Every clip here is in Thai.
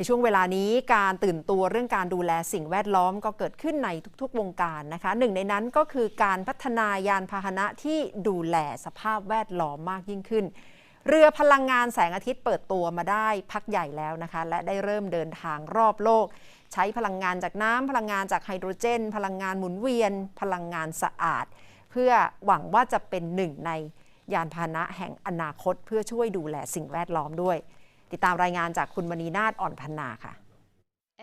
ในช่วงเวลานี้การตื่นตัวเรื่องการดูแลสิ่งแวดล้อมก็เกิดขึ้นในทุกๆ วงการนะคะหนึ่งในนั้นก็คือการพัฒนายานพาหนะที่ดูแลสภาพแวดล้อมมากยิ่งขึ้น เรือพลังงานแสงอาทิตย์เปิดตัวมาได้พักใหญ่แล้วนะคะ และได้เริ่มเดินทางรอบโลก ใช้พลังงานจากน้ำพลังงานจากไฮโดรเจน พลังงานหมุนเวียน พลังงานสะอาด เพื่อหวังว่าจะเป็นหนึ่งในยานพาหนะแห่งอนาคต เพื่อช่วยดูแลสิ่งแวดล้อมด้วย ติดตามรายงานจากคุณมณีนาฏอ่อนพันนาค่ะ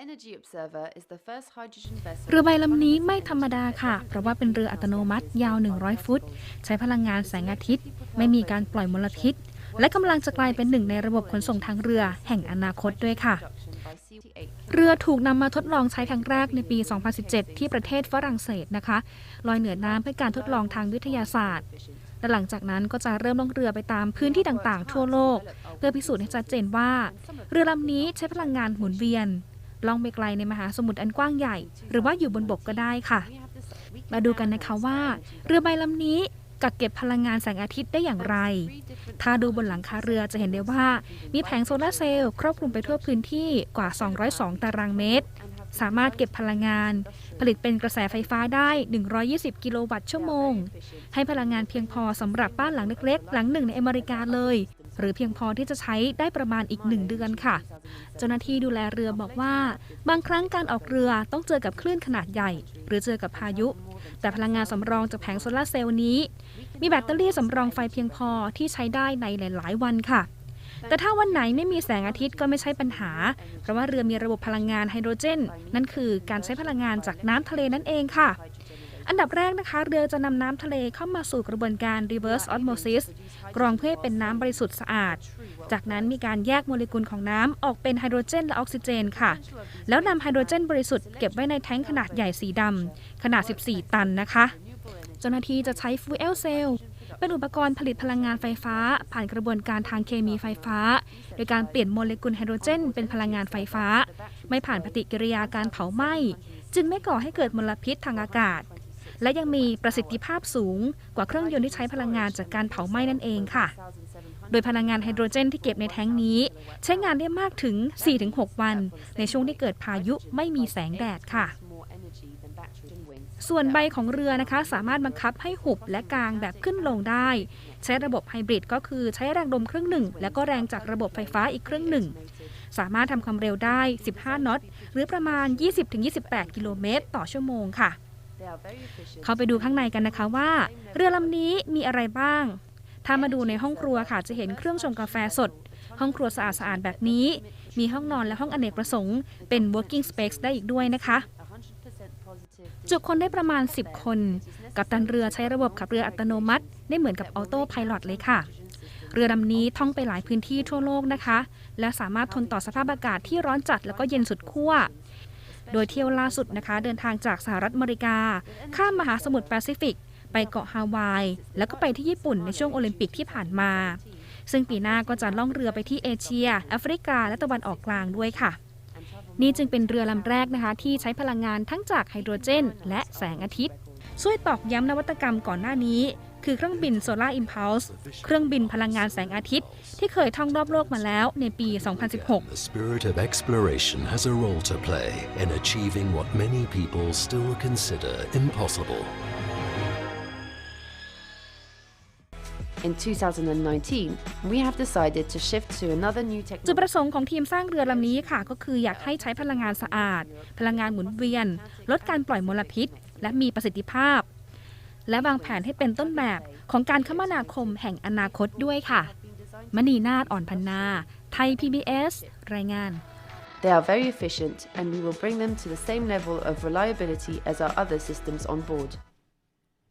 Energy Observer is the first hydrogen vessel เรือใบลำนี้ไม่ธรรมดาค่ะ เพราะว่าเป็นเรืออัตโนมัติยาว 100 ฟุต ใช้พลังงานแสงอาทิตย์ ไม่มีการปล่อยมลพิษ และกำลังจะกลายเป็นหนึ่งในระบบขนส่งทางเรือแห่งอนาคตด้วยค่ะ by CT8. เรือถูกนำมาทดลองใช้ครั้งแรกในปี 2017 ที่ประเทศฝรั่งเศสนะคะ ลอยเหนือน้ำเพื่อการทดลองทางวิทยาศาสตร์ และหลังจากนั้นก็จะเริ่มล่องเรือไปตามพื้นที่ต่างๆ ทั่วโลก เพื่อพิสูจน์ให้ชัดเจนว่า เรือลำนี้ใช้พลังงานหมุนเวียน ล่องไปไกลในมหาสมุทรอันกว้างใหญ่ หรือว่าอยู่บนบกก็ได้ค่ะ มาดูกันนะคะว่า เรือใบลำนี้กักเก็บพลังงานแสงอาทิตย์ได้อย่างไร ถ้าดูบนหลังคาเรือจะเห็นได้ว่า มีแผงโซลาร์เซลล์ครอบคลุมไปทั่วพื้นที่กว่า 202 ตารางเมตร สามารถเก็บพลังงาน ผลิตเป็นกระแสไฟฟ้าได้ 120 กิโลวัตต์ชั่วโมง ให้พลังงานเพียงพอสำหรับบ้านหลังเล็กๆ หลังหนึ่งในอเมริกาเลย หรือเพียงพอที่จะใช้ได้ประมาณอีกหนึ่งเดือนค่ะ เจ้าหน้าที่ดูแลเรือบอกว่า บางครั้งการออกเรือต้องเจอกับคลื่นขนาดใหญ่ หรือเจอกับพายุ แต่พลังงานสำรองจากแผงโซลาร์เซลล์นี้ มีแบตเตอรี่สำรองไฟเพียงพอที่ใช้ได้ในหลาย ๆ วันค่ะ แต่ถ้าวันไหนไม่มีแสงอาทิตย์ก็ไม่ใช่ปัญหา เพราะว่าเรือมีระบบพลังงานไฮโดรเจน นั่นคือการใช้พลังงานจากน้ำทะเลนั่นเองค่ะอันดับแรกนะคะ เรือจะนำน้ำทะเลเข้ามาสู่กระบวนการ reverse osmosis กรองเพื่อให้เป็นน้ำบริสุทธิ์สะอาด จากนั้นมีการแยกโมเลกุลของน้ำออกเป็นไฮโดรเจนและออกซิเจนค่ะ แล้วนำไฮโดรเจนบริสุทธิ์เก็บไว้ในแท้งขนาดใหญ่สีดำขนาด 14 ตันนะคะ เจ้าหน้าที่จะใช้ฟูเอลเซล เป็นอุปกรณ์ผลิตพลังงานไฟฟ้า ผ่านกระบวนการทางเคมีไฟฟ้า โดยการเปลี่ยนโมเลกุลไฮโดรเจน เป็นพลังงานไฟฟ้า ไม่ผ่านปฏิกิริยาการเผาไหม้ จึงไม่ก่อให้เกิดมลพิษทางอากาศ และยังมีประสิทธิภาพสูงกว่าเครื่องยนต์ที่ใช้พลังงานจากการเผาไหม้นั่นเองค่ะ โดยพลังงานไฮโดรเจนที่เก็บในแท้งนี้ ใช้งานได้มากถึง 4-6 วัน ในช่วงที่เกิดพายุไม่มีแสงแดดค่ะ ส่วนใบของเรือนะคะ สามารถบังคับให้หุบและกางแบบขึ้นลงได้ ใช้ระบบไฮบริดก็คือใช้แรงลมเครื่องหนึ่ง และก็แรงจากระบบไฟฟ้าอีกเครื่องหนึ่ง สามารถทำความเร็วได้ 15 น็อต หรือประมาณ 20-28 กิโลเมตรต่อชั่วโมงค่ะ เข้าไปดูข้างในกันนะคะว่า เรือลำนี้มีอะไรบ้าง ถ้ามาดูในห้องครัวค่ะจะเห็นเครื่องชงกาแฟสด ห้องครัวสะอาดสะอาดๆแบบนี้ มีห้องนอนและห้องอเนกประสงค์เป็น working space ได้อีกด้วยนะคะ จุคนได้ประมาณ 10 คน กับตันเรือใช้ระบบขับเรืออัตโนมัติ ได้เหมือนกับออโต้ไพลอตเลยค่ะ เรือลำนี้ท่องไปหลายพื้นที่ทั่วโลกนะคะ และสามารถทนต่อสภาพอากาศที่ร้อนจัดแล้วก็เย็นสุดขั้วโดยเที่ยวล่าสุดนะคะ เดินทางจากสหรัฐอเมริกา ข้ามมหาสมุทรแปซิฟิก ไปเกาะฮาวาย แล้วก็ไปที่ญี่ปุ่นในช่วงโอลิมปิกที่ผ่านมา ซึ่งปีหน้าก็จะล่องเรือไปที่เอเชีย แอฟริกา และตะวันออกกลางด้วยค่ะ นี่จึงเป็นเรือลำแรกนะคะ ที่ใช้พลังงานทั้งจากไฮโดรเจน และแสงอาทิตย์ ช่วยตอกย้ำนวัตกรรมก่อนหน้านี้ คือเครื่องบิน Solar Impulse เครื่องบินพลังงานแสงอาทิตย์ ที่เคยท่องรอบโลกมาแล้วในปี 2016 The spirit of exploration has a role to play in achieving what many people still consider impossible. In 2019, we have decided to shift to another new จุด technology. ประสงค์ของทีมสร้างเรือลำนี้ค่ะ ก็คืออยากให้ใช้พลังงานสะอาด พลังงานหมุนเวียน ลดการปล่อยมลพิษ และมีประสิทธิภาพ และวางแผนให้เป็นต้นแบบของการคมนาคมแห่งอนาคตด้วยค่ะ มณีนาฏอ่อนพันนา ไทย PBS รายงาน They are very efficient, and we will bring them to the same level of reliability as our other systems on board.